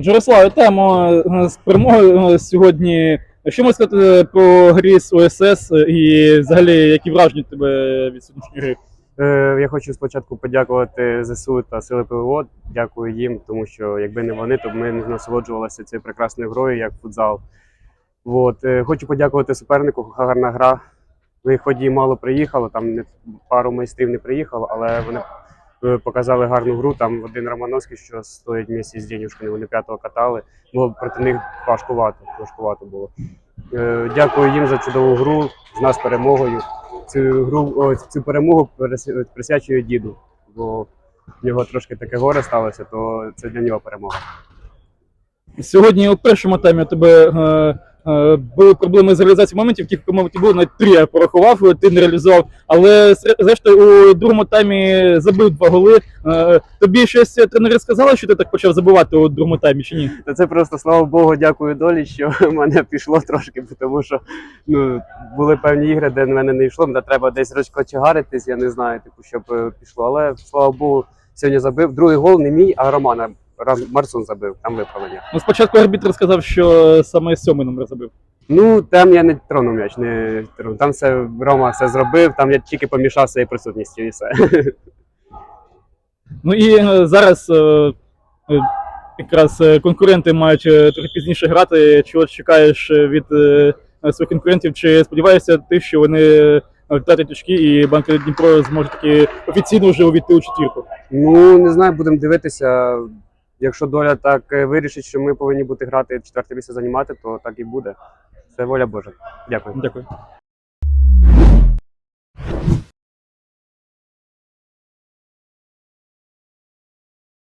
Джарослав, вітаємо е, з перемогою е, сьогодні. Що можна сказати про грі з ОСС і взагалі які враження тебе від сьогоднішньої гри? Е, Я хочу спочатку подякувати ЗСУ та Сили ПВО. Дякую їм, тому що якби не вони, то б ми не насолоджувалися цією прекрасною грою, як футзал. От. е, Хочу подякувати супернику, гарна гра. Ну, хоч мало приїхало, там пару майстрів не приїхало, але вони е, показали гарну гру. Там один Романовський, що стоїть місяць з денюжками, вони п'ятого катали. Було проти них важкувато, важкувато було. Е, Дякую їм за чудову гру, з нас перемогою цю гру о, цю перемогу присвячую діду, бо в нього трошки таке горе сталося, то це для нього перемога. Сьогодні у першому таймі тебе е, були проблеми з реалізацією моментів, кілька моментів було навіть три я порахував, ти не реалізував. Але зре- зрештою у другому таймі забив два голи. Е, тобі щось тренери сказали, що ти так почав забивати у другому таймі чи ні? Та це просто слава Богу, дякую долі, що в мене пішло трошки, тому що ну були певні ігри, де в мене не йшло, де треба десь розкочегаритись, я не знаю, типу, щоб е, пішло. Але слава Богу, сьогодні забив. Другий гол не мій, а Романа. Рам- Марсун забив, там виправлення. Ну, спочатку арбітр сказав, що саме сьомий номер забив. Ну, там я не тронув м'яч, не тронув. Там все Рома все зробив, там я тільки помішав своєю присутністю і все. Ну і е, зараз е, е, якраз е, конкуренти мають е, трохи пізніше грати. Чого чекаєш е, від е, своїх конкурентів? Чи сподіваєшся ти, що вони е, втратять очки і банки Дніпро зможуть таки офіційно вже увійти у четвірку? Ну, не знаю, будемо дивитися. Якщо доля так е, вирішить, що ми повинні бути грати четверте місце займати, то так і буде. Це воля Божа. Дякую. Дякую.